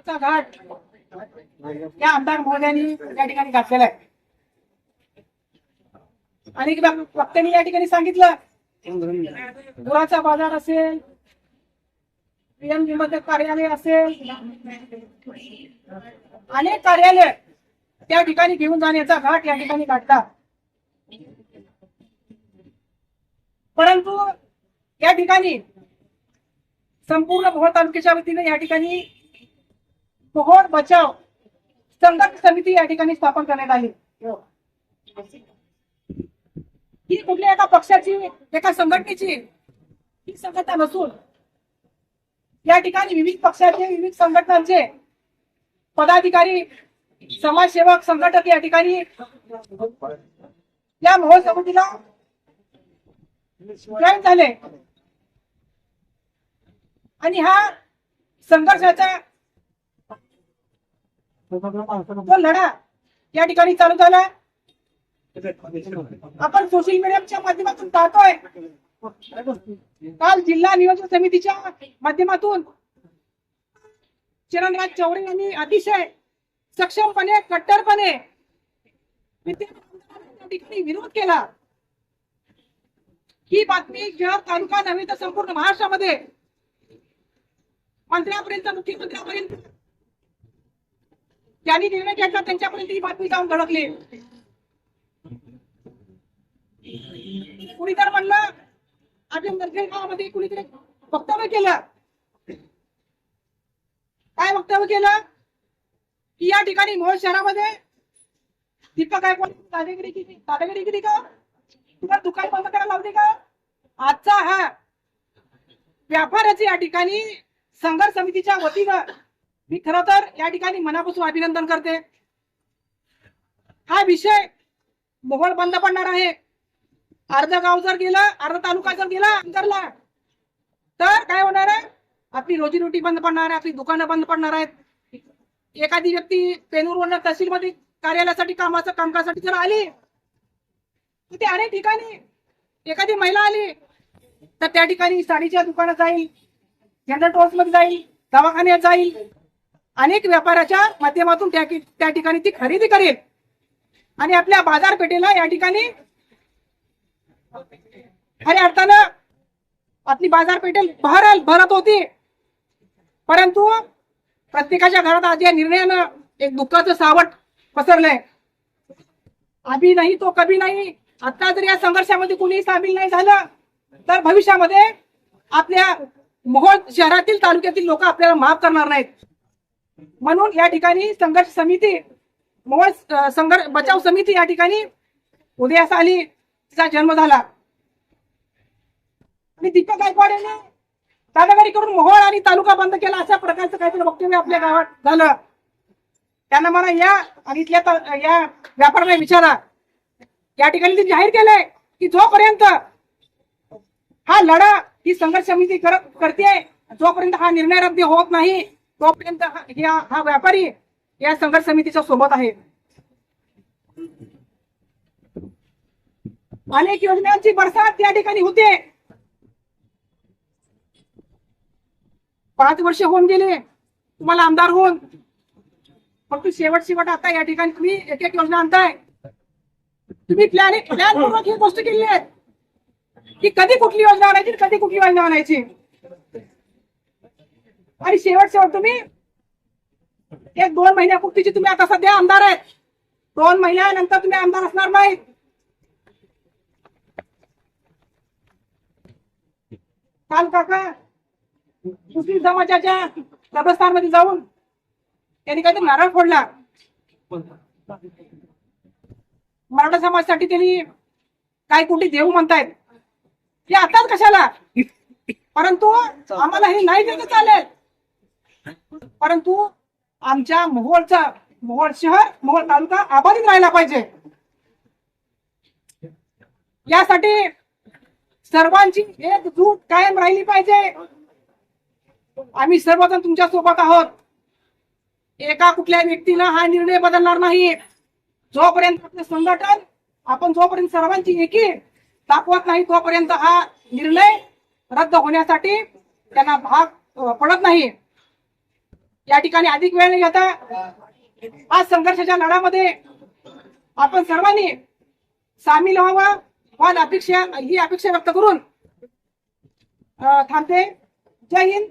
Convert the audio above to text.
चा घाट या आमदार महोदयांनी या ठिकाणी घातलेला आहे. आणि वक्त्यांनी या ठिकाणी सांगितलं गुराचा बाजार असेल पीएममध्ये कार्यालय असेल अनेक कार्यालय त्या ठिकाणी घेऊन जाण्याचा घाट या ठिकाणी काढतात परंतु या ठिकाणी संपूर्ण भोर तालुक्याच्या वतीने या ठिकाणी मोहोळ बचाव संघर्ष समिती या ठिकाणी स्थापन करण्यात आली. ही कुठल्या एका पक्षाची एका संघटनेची? ही संघटना नसून. या ठिकाणी विविध पक्षाचे विविध संघटनांचे पदाधिकारी समाजसेवक संघटक या ठिकाणी या महोत्सव समितीला जॉईन झाले. आणि हा संघर्षाचा तो लढा या ठिकाणी चालू झाला आपण सोशल मीडियाच्या माध्यमातून पाहतोय. काल जिल्हा नियोजन समितीच्या माध्यमातून चिरणराज चौरे यांनी अतिशय सक्षमपणे कट्टरपणे ठिकाणी विरोध केला. ही बातमी शहर तालुका नव्हे तर संपूर्ण महाराष्ट्रामध्ये. मंत्र्यापर्यंत मुख्यमंत्र्यापर्यंत त्यांनी निर्णय घेतला त्यांच्यापर्यंत ही बातमी जाऊन धडकली कुणी तर म्हणलं आपल्या नरखेड गावामध्ये कुणीतरी वक्तव्य केलं. काय वक्तव्य केलं? की या ठिकाणी मोहोळ शहरामध्ये दीपक गायकवाड दादागिरी केली. दादागिरी केली का? तुला दुकान बंद करायला लावली का? आजचा हा व्यापाराची या ठिकाणी संघर्ष समितीच्या वतीनं मी खरं तर या ठिकाणी मनापासून अभिनंदन करते. हा विषय मोहोळ बंद पडणार आहे. अर्ध गाव जर गेलं अर्ध तालुका जर गेला अंतरला तर काय होणार आहे? आपली रोजीरोटी बंद पडणार आहे आपली दुकानं बंद पडणार आहेत. एखादी व्यक्ती पेनूरवरनं तहसीलमध्ये कार्यालयासाठी कामाचं कामकाजासाठी जर आली तिथे अनेक ठिकाणी एखादी महिला आली तर त्या ठिकाणी साडीच्या दुकानात जाईल जनरल स्टोर्समध्ये जाईल दवाखान्यात जाईल अनेक व्यापाऱ्याच्या माध्यमातून त्या ठिकाणी ती खरेदी करेल. आणि आपल्या बाजारपेठेला या ठिकाणी खऱ्या अर्थानं आपली बाजारपेठे भरल भरत होती. परंतु प्रत्येकाच्या घरात आज या निर्णयानं एक दुःखाचं सावट पसरलंय. अभी नाही तो कभी नाही. आता जर या संघर्षामध्ये कुणी सामील नाही झालं तर भविष्यामध्ये आपल्या मोहोळ शहरातील तालुक्यातील लोक आपल्याला माफ करणार नाहीत. म्हणून या ठिकाणी संघर्ष समिती मोहोळ संघर्ष बचाव समिती या ठिकाणी उदयास आली तिचा जन्म झाला. आणि दीपक गायकवाड यांनी दादागिरी करून मोहोळ आणि तालुका बंद केला अशा प्रकारचं काहीतरी वक्तव्य आपल्या गावात झालं. त्यांना मला या आणि इथल्या या व्यापाऱ्याला विचारा. या ठिकाणी ते जाहीर केलंय की जोपर्यंत हा लढा ही संघर्ष समिती करत करते जोपर्यंत हा निर्णय रद्द होत नाही तोपर्यंत हा- या- हा व्यापारी या संघर्ष समितीच्या सोबत आहे. अनेक योजनांची बरसात या ठिकाणी होते. पाच वर्ष होऊन गेले. तुम्हाला आमदार होऊन. फक्त शेवट शेवट आता या ठिकाणी तुम्ही एक एक योजना आणताय. तुम्ही प्लॅन प्लॅन पूर्वक ही गोष्ट केली आहे. की कधी कुठली योजना आणायची कधी कुठली योजना आणायची? आणि शेवट शेवट तुम्ही एक दोन महिन्यापुरतीची तुम्ही आता सध्या आमदार आहेत. दोन महिन्यानंतर तुम्ही आमदार असणार नाही. काल काका मुस्लिम समाजाच्या कब्रस्तानमध्ये जाऊन त्यांनी काहीतरी नारळ फोडला. मराठा समाजासाठी त्यांनी काय कुठे देऊ म्हणतायत. हे आताच कशाला? परंतु आम्हाला हे नाही देत चालेल परंतु आमच्या मोहोळचा मोहोळ शहर मोहोळ तालुका अबाधित राहायला पाहिजे. यासाठी सर्वांची एकजूट कायम राहिली पाहिजे. आम्ही सर्वजण तुमच्यासोबत आहोत. एका कुठल्या व्यक्तीनं हा निर्णय बदलणार नाही. जोपर्यंत आपलं संघटन आपण जोपर्यंत सर्वांची एकी दाखवत नाही तोपर्यंत हा निर्णय रद्द होण्यासाठी त्यांना भाग पडत नाही. या ठिकाणी अधिक वेळ न घेता आज संघर्षाच्या लढ्यामध्ये आपण सर्वांनी सामील व्हावा व अपेक्षा ही अपेक्षा व्यक्त करून थांबते. जय हिंद.